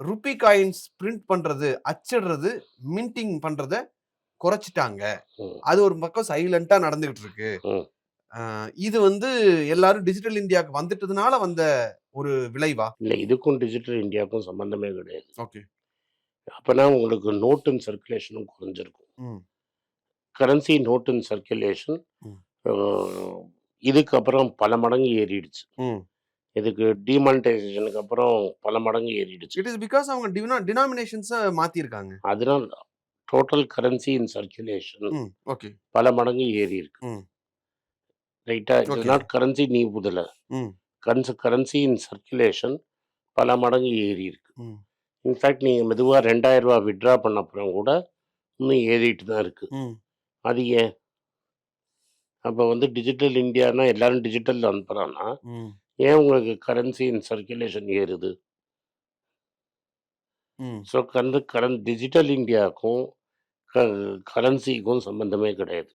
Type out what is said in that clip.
Rupee coins print பண்றது, அச்சிடுறது, minting பண்றத குறைச்சுட்டாங்க. அது ஒரு பக்கம் சைலன்ட்டா நடந்துகிட்டு இருக்கு. இது வந்து எல்லாரும் டிஜிட்டல் இந்தியாவுக்கு வந்துட்டதுனால வந்த ஒரு விளைவா? இல்ல இதுக்கும் டிஜிட்டல் இந்தியாவுக்கும் சம்மந்தமே கிடையாது. ஓகே. அப்பனா உங்களுக்கு நோட் இன் சர்க்குலேஷனும் குறைஞ்சிருக்கும். கரன்சி நோட் இன் சர்க்குலேஷன் இதுக்கப்புறம் பல மடங்கு ஏறிடுச்சு. இதுக்கு டிமானிட்டைசேஷனுக்கு அப்புறம் பல மடங்கு ஏறிடுச்சு. இட் இஸ் பிகாஸ் அவங்க டினா டினாமினேஷன்ஸ மாத்தியிருக்காங்க. அதனால total currency in circulation. Okay. பல மடங்கு ஏறியிருக்கு. ம். ரைட்டா? It is okay. Not currency நீ புதல. கன்ஸ் கரன்சி இன் சர்க்குலேஷன் பல மடங்கு ஏறியிருக்கு. ம். இன்ஃபேக்ட் நீங்க மெதுவா ரூ. 2000 வித்ட்ரா பண்ண அப்புறம் கூட இன்னும் ஏறிட்டு தான் இருக்கு. அது ஏன்? அப்ப வந்து டிஜிட்டல் இந்தியான்னா எல்லாரும் டிஜிட்டல்ல அனுப்புறான்னா, ம். ஏன் உங்களுக்கு கரன்சி இன் சர்க்குலேஷன் ஏறுது? ஸோ கரண்ட் கரண்ட் டிஜிட்டல் இந்தியாவுக்கும் கரன்சிக்கும் சம்பந்தமே கிடையாது.